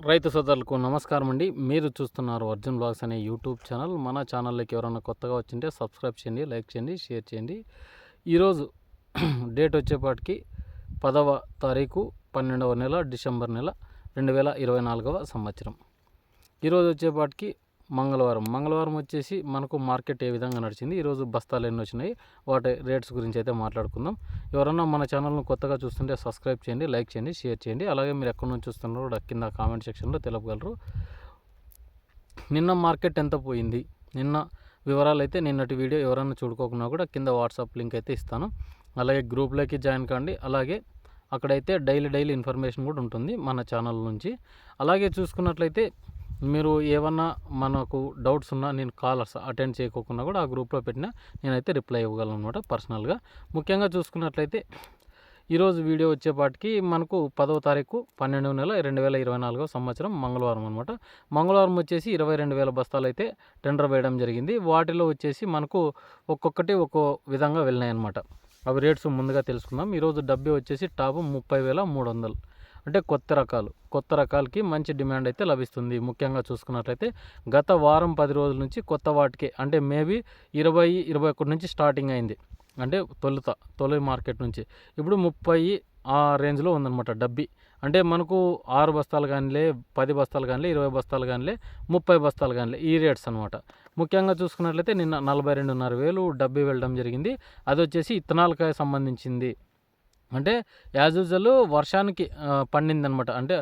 రైతు సోదరులకు నమస్కారం అండి. మీరు చూస్తున్నారు అర్జున్ బ్లాగ్స్ అనే యూట్యూబ్ ఛానల్. మన ఛానల్లోకి ఎవరైనా కొత్తగా వచ్చింటే సబ్స్క్రైబ్ చేయండి లైక్ చేయండి షేర్ చేయండి. ఈరోజు డేట్ వచ్చేపాటికి పదవ తారీఖు పన్నెండవ నెల డిసెంబర్ నెల రెండు వేల ఇరవై నాలుగవ సంవత్సరం. ఈరోజు వచ్చేపాటికి మంగళవారం. మంగళవారం వచ్చేసి మనకు మార్కెట్ ఏ విధంగా నడిచింది? ఈరోజు బస్తాలు ఎన్ని వచ్చినాయి? వాటి రేట్స్ గురించి అయితే మాట్లాడుకుందాం. ఎవరన్నా మన ఛానల్ను కొత్తగా చూస్తుంటే సబ్స్క్రైబ్ చేయండి లైక్ చేయండి షేర్ చేయండి. అలాగే మీరు ఎక్కడి నుంచి చూస్తున్నారో కూడా కింద కామెంట్ సెక్షన్లో తెలపగలరు. నిన్న మార్కెట్ ఎంత పోయింది? నిన్న వివరాలు అయితే నిన్నటి వీడియో ఎవరైనా చూడుకోకున్నా కూడా కింద వాట్సాప్ లింక్ అయితే ఇస్తాను. అలాగే గ్రూప్లోకి జాయిన్ కాండి. అలాగే అక్కడైతే డైలీ డైలీ ఇన్ఫర్మేషన్ కూడా ఉంటుంది మన ఛానల్ నుంచి. అలాగే చూసుకున్నట్లయితే మీరు ఏమన్నా మనకు డౌట్స్ ఉన్నా నేను కాలర్స్ అటెండ్ చేయకోకుండా కూడా ఆ గ్రూప్లో పెట్టినా నేనైతే రిప్లై ఇవ్వగలను అనమాట పర్సనల్గా. ముఖ్యంగా చూసుకున్నట్లయితే ఈరోజు వీడియో వచ్చేపాటికి మనకు పదవ తారీఖు పన్నెండవ నెల రెండు వేల ఇరవై నాలుగో సంవత్సరం మంగళవారం అనమాట మంగళవారం వచ్చేసి ఇరవై రెండు వేల బస్తాలు అయితే టెండర్ వేయడం జరిగింది. వాటిలో వచ్చేసి మనకు ఒక్కొక్కటి ఒక్కో విధంగా వెళ్ళినాయి అనమాట అవి రేట్స్ ముందుగా తెలుసుకుందాం. ఈరోజు డబ్బే వచ్చేసి టాప్ ముప్పై వేల మూడు వందలు. అంటే కొత్త రకాలు కొత్త రకాలకి మంచి డిమాండ్ అయితే లభిస్తుంది. ముఖ్యంగా చూసుకున్నట్లయితే గత వారం పది రోజుల నుంచి కొత్త వాటికి అంటే మేబీ ఇరవై ఇరవై ఒకటి నుంచి స్టార్టింగ్ అయింది. అంటే తొలుత తొలి మార్కెట్ నుంచి. ఇప్పుడు ముప్పై ఆ రేంజ్లో ఉందన్నమాట డబ్బీ. అంటే మనకు ఆరు బస్తాలు కానిలే పది బస్తాలు కానిలే ఇరవై బస్తాలు కానిలే ముప్పై బస్తాలు కానిలే ఈ రేట్స్ అనమాట ముఖ్యంగా చూసుకున్నట్లయితే నిన్న నలభై రెండున్నర వేలు డబ్బీ వెళ్ళడం జరిగింది. అది వచ్చేసి ఇత్తనాలకాయ సంబంధించింది. అంటే యాజ్ యూజువల్ వర్షానికి పండింది అనమాట అంటే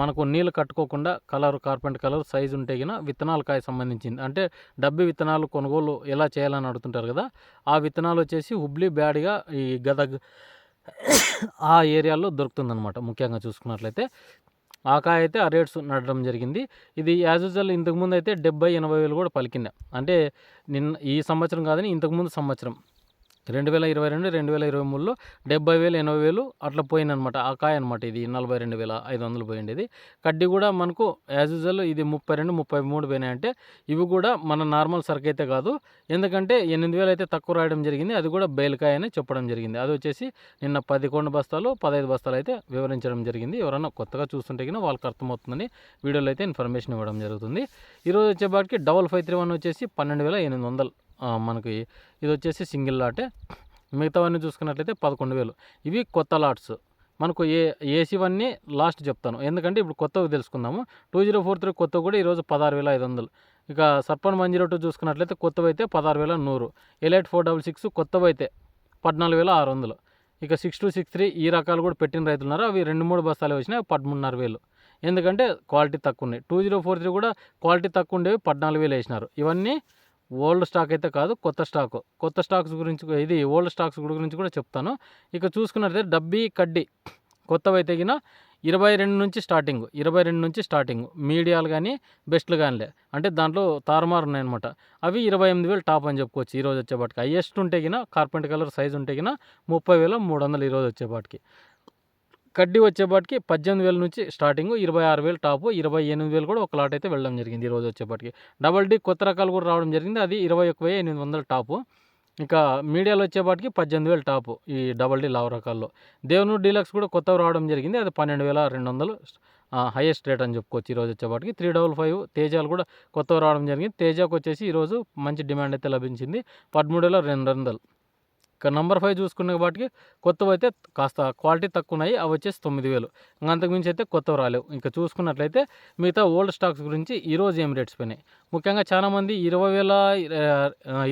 మనకు నీళ్ళు కట్టుకోకుండా కలర్ కార్పెంట్ కలర్ సైజు ఉంటే గిన విత్తనాలకాయ సంబంధించింది. అంటే డబ్బి విత్తనాలు కొనుగోలు ఎలా చేయాలని అడుగుతుంటారు కదా ఆ విత్తనాలు వచ్చేసి హుబ్లీ బ్యాడ్గా ఈ గదగ్ ఆ ఏరియాలో దొరుకుతుందనమాట ముఖ్యంగా చూసుకున్నట్లయితే. ఆ కాయ అయితే ఆ రేట్స్ నడడం జరిగింది. ఇది యాజ్ యూజువల్ ఇంతకుముందు అయితే డెబ్బై ఎనభై వేలు కూడా పలికిందే. అంటే నిన్న ఈ సంవత్సరం కాదని ఇంతకుముందు సంవత్సరం. రెండు వేల ఇరవై రెండు రెండు వేల ఇరవై మూడులో డెబ్బై వేలు ఎనభై వేలు అట్లా పోయిందనమాట ఆ కాయ అనమాట ఇది నలభై రెండు వేల ఐదు వందలు పోయిండేది. కడ్డీ కూడా మనకు యాజ్ యూజువల్ ఇది ముప్పై రెండు ముప్పై మూడు పోయినాయంటే ఇవి కూడా మన నార్మల్ సరుకు అయితే కాదు. ఎందుకంటే ఎనిమిది వేలు అయితే తక్కువ రాయడం జరిగింది. అది కూడా బయలుకాయ అని చెప్పడం జరిగింది. అది వచ్చేసి నిన్న పదకొండు బస్తాలు పదహైదు బస్తాలు అయితే వివరించడం జరిగింది. ఎవరైనా కొత్తగా చూస్తుంటే కన్నా వాళ్ళకి అర్థమవుతుందని వీడియోలో అయితే ఇన్ఫర్మేషన్ ఇవ్వడం జరుగుతుంది. ఈరోజు వచ్చేపాటికి డబల్ ఫైవ్ త్రీ వన్ వచ్చేసి పన్నెండు వేల ఎనిమిది వందలు. మనకి ఇది వచ్చేసి సింగిల్ లాటే. మిగతావన్నీ చూసుకున్నట్లయితే పదకొండు వేలు. ఇవి కొత్త లాట్స్. మనకు ఏ ఏసీవన్నీ లాస్ట్ చెప్తాను. ఎందుకంటే ఇప్పుడు కొత్తవి తెలుసుకుందాము. టూ జీరో ఫోర్ త్రీ కొత్త కూడా ఈరోజు పదహారు వేల ఐదు వందలు. ఇక సర్పన్ వన్ జీరో టూ చూసుకున్నట్లయితే కొత్తవి అయితే పదహారు వేల నూరు. ఎలైట్ ఫోర్ డబల్ సిక్స్ కొత్తవి అయితే పద్నాలుగు వేల ఆరు వందలు. ఇక సిక్స్ టూ సిక్స్ త్రీ ఈ రకాలు కూడా పెట్టిన రైతులు ఉన్నారు. అవి రెండు మూడు బస్తాలు వచ్చినాయి పదమూడున్నర వేలు. ఎందుకంటే క్వాలిటీ తక్కువ ఉన్నాయి. టూ జీరో ఫోర్ త్రీ కూడా క్వాలిటీ తక్కువ ఉండేవి పద్నాలుగు వేలు వేసినారు. ఇవన్నీ ఓల్డ్ స్టాక్ అయితే కాదు కొత్త స్టాక్. కొత్త స్టాక్స్ గురించి ఇది ఓల్డ్ స్టాక్స్ గురించి కూడా చెప్తాను. ఇక చూసుకున్నట్లయితే డబ్బీ కడ్డీ కొత్తవి అయితే ఇరవై రెండు నుంచి స్టార్టింగ్. ఇరవై రెండు నుంచి స్టార్టింగ్. మీడియాలు కానీ బెస్ట్లు కానీలే అంటే దాంట్లో తారుమారు ఉన్నాయన్నమాట. అవి ఇరవై ఎనిమిది వేలు టాప్ అని చెప్పుకోవచ్చు ఈరోజు వచ్చేపాటికి. హైయెస్ట్ ఉంటే గిన కార్పెంట్ కలర్ సైజ్ ఉంటే గిన ముప్పై వేల మూడు వందలు ఈరోజు వచ్చేపాటికి. కడ్డీ వచ్చేపాటికి పద్దెనిమిది వేల నుంచి స్టార్టింగ్ ఇరవై ఆరు వేలు టాపు ఇరవై ఎనిమిది వేలు కూడా ఒక లాట్ అయితే వెళ్ళడం జరిగింది ఈరోజు వచ్చేపాటికి. డబల్ డీ కొత్త రకాలు కూడా రావడం జరిగింది. అది ఇరవై ఒక వెయ్యి ఎనిమిది వందల టాపు ఇంకా మీడియాలో వచ్చేపాటికి పద్దెనిమిది వేలు టాపు ఈ డబల్ డీ లావ్ రకాల్లో. దేవునూరు డీలక్స్ కూడా కొత్తవి రావడం జరిగింది. అది పన్నెండు వేల రెండు వందలు హైయెస్ట్ రేట్ అని చెప్పుకోవచ్చు ఈరోజు వచ్చేపాటికి. త్రీ డబల్ ఫైవ్ తేజాలు కూడా కొత్తవి రావడం జరిగింది. తేజాకు వచ్చేసి ఈరోజు మంచి డిమాండ్ అయితే లభించింది. పదమూడు వేల రెండు వందలు. ఇక నంబర్ ఫైవ్ చూసుకునే వాటికి కొత్తవి అయితే కాస్త క్వాలిటీ తక్కువ ఉన్నాయి అవి వచ్చేసి తొమ్మిది వేలు. ఇంకా అంతకుమించి అయితే కొత్తవి రాలేవు. ఇంకా చూసుకున్నట్లయితే మిగతా ఓల్డ్ స్టాక్స్ గురించి ఈరోజు ఏం రేట్స్ పోయినాయి? ముఖ్యంగా చాలామంది ఇరవై వేల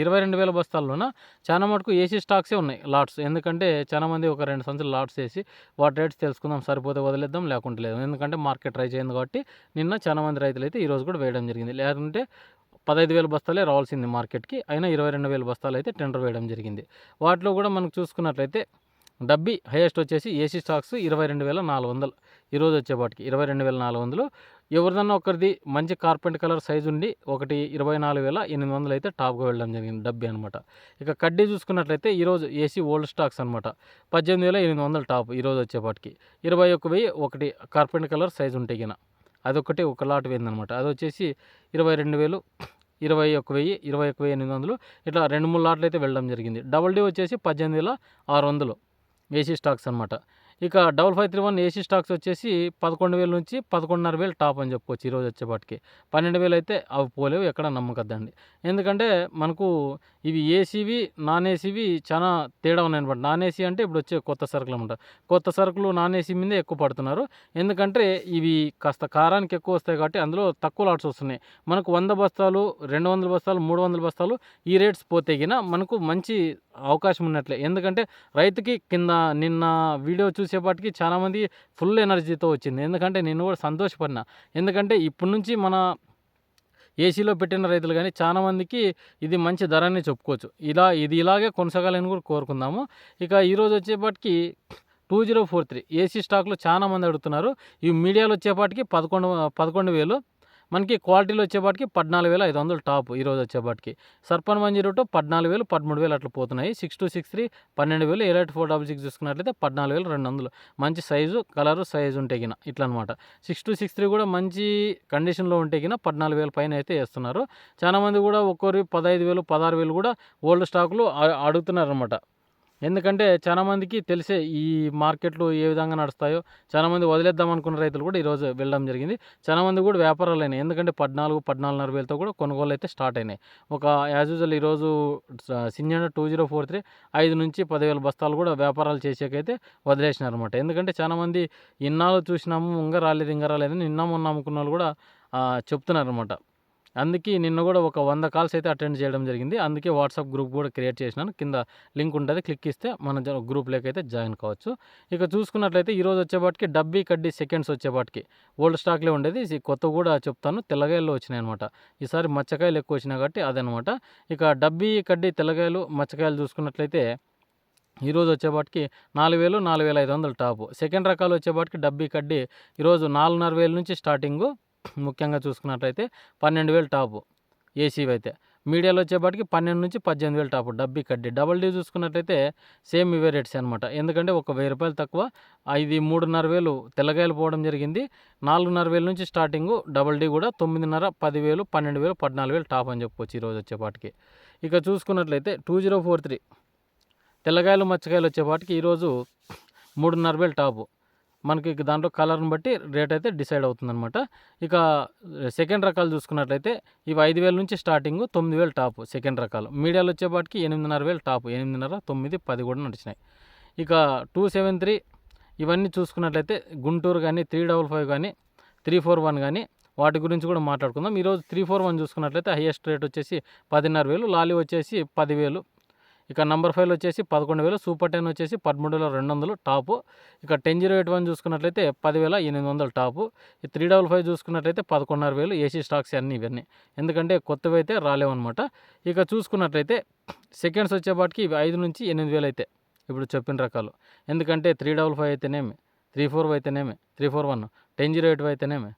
ఇరవై రెండు వేల బస్తాల్లోన చాలా మటుకు ఏసీ స్టాక్సే ఉన్నాయి లాట్స్ ఎందుకంటే చాలామంది ఒక రెండు సంవత్సరాలు లాట్స్ వేసి వాటి రేట్స్ తెలుసుకుందాం సరిపోతే వదిలేద్దాం లేకుంటే లేదు. ఎందుకంటే మార్కెట్ ట్రై చేయండి కాబట్టి నిన్న చాలామంది రైతులు అయితే ఈరోజు కూడా వేయడం జరిగింది. లేకుంటే పదహైదు వేల బస్తాలే రావాల్సింది మార్కెట్కి. అయినా ఇరవై రెండు వేల బస్తాలు అయితే టెండర్ వేయడం జరిగింది. వాటిలో కూడా మనకు చూసుకున్నట్లయితే డబ్బీ హైయెస్ట్ వచ్చేసి ఏసీ స్టాక్స్ ఇరవై రెండు వేల నాలుగు వందలు. ఈరోజు వచ్చేపాటికి ఇరవై రెండు వేల నాలుగు వందలు. ఎవరిదన్నా ఒకరిది మంచి కార్పెంట్ కలర్ సైజు ఉండి ఒకటి ఇరవై నాలుగు వేల ఎనిమిది వందలు అయితే టాప్గా వెళ్ళడం జరిగింది డబ్బీ అనమాట ఇక కడ్డీ చూసుకున్నట్లయితే ఈరోజు ఏసీ ఓల్డ్ స్టాక్స్ అనమాట పద్దెనిమిది వేల ఎనిమిది వందలు టాప్ ఈరోజు వచ్చేపాటికి. ఇరవై ఒక వెయ్యి ఒకటి కార్పెంట్ కలర్ సైజు ఉంటే గిన. అదొకటి ఒక లాట్ పోయిందనమాట అది వచ్చేసి ఇరవై రెండు వేలు ఇరవై ఒక వెయ్యి ఇరవై ఒక వెయ్యి ఎనిమిది వందలు. ఇట్లా రెండు మూడు లాట్లు అయితే వెళ్ళడం జరిగింది. డబల్ డీ వచ్చేసి పద్దెనిమిది వేల ఆరు వందలు. ఏసీ స్టాక్స్ అనమాట ఇక double five three one AC stocks వచ్చేసి పదకొండు వేల నుంచి పదకొండున్నర వేలు టాప్ అని చెప్పుకోవచ్చు ఈరోజు వచ్చేపాటికి. పన్నెండు వేలు అయితే అవి పోలేవు ఎక్కడ నమ్మకద్దండి. ఎందుకంటే మనకు ఇవి ఏసీవి నాన్ ఏసీవి చాలా తేడా ఉన్నాయన్నమాట నాన్ ఏసీ అంటే ఇప్పుడు వచ్చే కొత్త సరుకులు అనమాట కొత్త సరుకులు నాన్ ఏసీ మీదే ఎక్కువ పడుతున్నారు. ఎందుకంటే ఇవి కాస్త కారానికి ఎక్కువ వస్తాయి కాబట్టి అందులో తక్కువ లాట్స్ వస్తున్నాయి. మనకు వంద బస్తాలు రెండు వందల బస్తాలు మూడు వందల బస్తాలు ఈ రేట్స్ పోతే మనకు మంచి అవకాశం ఉన్నట్లే. ఎందుకంటే రైతుకి కింద నిన్న వీడియో చూసి చూసేపాటికి చాలామంది ఫుల్ ఎనర్జీతో వచ్చింది. ఎందుకంటే నేను కూడా సంతోషపడినా. ఎందుకంటే ఇప్పటి నుంచి మన ఏసీలో పెట్టిన రైతులు కానీ చాలామందికి ఇది మంచి ధరని చెప్పుకోవచ్చు. ఇలా ఇది ఇలాగే కొనసాగాలని కూడా కోరుకుందాము. ఇక ఈరోజు వచ్చేపాటికి two zero four three. AC స్టాక్లో చాలామంది అడుగుతున్నారు. ఈ మీడియాలో వచ్చేపాటికి పదకొండు పదకొండు వేలు. మనకి క్వాలిటీలో వచ్చేపాటికి పద్నాలుగు వేల ఐదు వందలు టాప్ ఈరోజు వచ్చేపాటికి. సర్పన్ వన్ జీరో టూ పద్నాలుగు వేలు పదమూడు వేలు అట్లా పోతున్నాయి. సిక్స్ టూ సిక్స్ త్రీ పన్నెండు వేలు ఎయిట్ ఫోర్ డబల్ సిక్స్ చూసుకున్నట్లయితే పద్నాలుగు వేలు రెండు వందలు. మంచి సైజు కలరు సైజు ఉంటే గిన ఇట్లా అనమాట సిక్స్ టూ సిక్స్ త్రీ కూడా మంచి కండిషన్లో ఉంటే గిన పద్నాలుగు వేల పైన అయితే వేస్తున్నారు. చాలామంది కూడా ఒక్కొరి పదహైదు వేలు పదహారు వేలు కూడా ఓల్డ్ స్టాకులు అడుగుతున్నారు అనమాట ఎందుకంటే చాలామందికి తెలిసే ఈ మార్కెట్లు ఏ విధంగా నడుస్తాయో చాలామంది వదిలేద్దాం అనుకున్న రైతులు కూడా ఈరోజు వెళ్ళడం జరిగింది. చాలామంది కూడా వ్యాపారాలు అయినాయి. ఎందుకంటే పద్నాలుగు పద్నాలుగున్నర వేలతో కూడా కొనుగోలు అయితే స్టార్ట్ అయినాయి. ఒక యాజ్ యూజువల్ ఈరోజు సింజన టూ జీరో ఫోర్ త్రీ ఐదు నుంచి పదివేల బస్తాలు కూడా వ్యాపారాలు చేసేకైతే వదిలేసినారు అనమాట ఎందుకంటే చాలామంది ఇన్నాళ్ళు చూసినాము ఇంకా రాలేదు ఇంకా రాలేదని నిన్న మొన్న అమ్ముకున్న వాళ్ళు కూడా చెప్తున్నారు అనమాట అందుకే నిన్న కూడా ఒక వంద కాల్స్ అయితే అటెండ్ చేయడం జరిగింది. అందుకే వాట్సాప్ గ్రూప్ కూడా క్రియేట్ చేసినాను. కింద లింక్ ఉంటుంది. క్లిక్ ఇస్తే మన గ్రూప్లోకి అయితే జాయిన్ కావచ్చు. ఇక చూసుకున్నట్లయితే ఈరోజు వచ్చేపాటికి డబ్బీ కడ్డీ సెకండ్స్ వచ్చేపాటికి ఓల్డ్ స్టాక్లే ఉండేది. కొత్త కూడా చెప్తాను. తెల్లగాయలు వచ్చినాయి అనమాట ఈసారి మచ్చకాయలు ఎక్కువ వచ్చినాయి కాబట్టి అదనమాట ఇక డబ్బీ కడ్డీ తెల్లగాయలు మచ్చకాయలు చూసుకున్నట్లయితే ఈరోజు వచ్చేపాటికి నాలుగు వేలు నాలుగు వేల ఐదు వందలు టాపు. సెకండ్ రకాలు వచ్చేపాటికి డబ్బీ కడ్డీ ఈరోజు నాలుగున్నర వేల నుంచి స్టార్టింగు ముఖ్యంగా చూసుకున్నట్లయితే పన్నెండు వేలు టాపు ఏసీవి అయితే మీడియాలో వచ్చేపాటికి పన్నెండు నుంచి పద్దెనిమిది వేలు టాపు డబ్బీ కడ్డీ. డబల్ డీ చూసుకున్నట్లయితే సేమ్ ఇవే రేట్స్ అనమాట ఎందుకంటే ఒక వెయ్యి రూపాయలు తక్కువ ఇది మూడున్నర వేలు తెల్లగాయలు పోవడం జరిగింది. నాలుగున్నర వేల నుంచి స్టార్టింగ్ డబల్ డీ కూడా తొమ్మిదిన్నర పదివేలు పన్నెండు వేలు పద్నాలుగు వేలు టాప్ అని చెప్పుకోవచ్చు ఈరోజు వచ్చేపాటికి. ఇక చూసుకున్నట్లయితే టూ జీరో ఫోర్ త్రీ తెల్లగాయలు మచ్చకాయలు వచ్చేపాటికి ఈరోజు మూడున్నర వేలు టాపు. మనకి దాంట్లో కలర్ని బట్టి రేట్ అయితే డిసైడ్ అవుతుందన్నమాట. ఇక సెకండ్ రకాలు చూసుకున్నట్లయితే ఇవి ఐదు వేల నుంచి స్టార్టింగ్ తొమ్మిది వేలు టాప్ సెకండ్ రకాలు. మీడియాలో వచ్చేపాటికి ఎనిమిదిన్నర వేలు టాప్ ఎనిమిదిన్నర తొమ్మిది పది కూడా నడిచినాయి. ఇక టూ సెవెన్ త్రీ ఇవన్నీ చూసుకున్నట్లయితే గుంటూరు కానీ త్రీ డబల్ ఫైవ్ కానీ త్రీ ఫోర్ వన్ కానీ వాటి గురించి కూడా మాట్లాడుకుందాం. ఈరోజు త్రీ ఫోర్ వన్ చూసుకున్నట్లయితే హైయెస్ట్ రేట్ వచ్చేసి పదిన్నర వేలు లాలీ వచ్చేసి పదివేలు ఇక నంబర్ ఫైవ్ వచ్చేసి పదకొండు వేలు సూపర్ టెన్ వచ్చేసి పదమూడు వేల రెండు వందలు టాపు ఇక టెన్ జీరో ఎయిట్ వన్ చూసుకున్నట్లయితే పదివేల ఎనిమిది వందలు టాపు ఈ త్రీ డబల్ ఫైవ్ చూసుకున్నట్లయితే పదకొండున్నర వేలు ఏసీ స్టాక్స్ అన్నీ ఇవన్నీ. ఎందుకంటే కొత్తవి అయితే రాలేవన్నమాట. ఇక చూసుకున్నట్లయితే సెకండ్స్ వచ్చేపాటికి ఇవి ఐదు నుంచి ఎనిమిది వేలు అయితే ఇప్పుడు చెప్పిన రకాలు. ఎందుకంటే త్రీ డబల్ ఫైవ్ అయితేనేమి? త్రీ ఫోర్ అయితేనేమి? Three four one ten zero eight అయితేనేమి?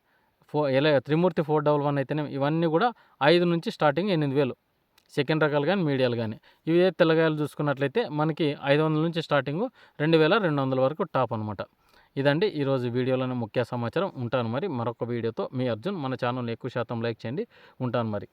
ఫోర్ ఎలా త్రిమూర్తి ఫోర్ డబల్ వన్ అయితేనేమి? ఇవన్నీ కూడా ఐదు నుంచి స్టార్టింగ్ ఎనిమిది వేలు. సెకండ్ రకాలు కానీ మీడియాలు కానీ ఇవే తెల్లగాయలు చూసుకున్నట్లయితే మనకి ఐదు వందల నుంచి స్టార్టింగ్ రెండు వేల రెండు వందల వరకు టాప్ అనమాట ఇదండి ఈరోజు వీడియోలోనే ముఖ్య సమాచారం. ఉంటాను మరి మరొక వీడియోతో మీ అర్జున్. మన ఛానల్ ఎక్కువ శాతం లైక్ చేయండి. ఉంటాను మరి.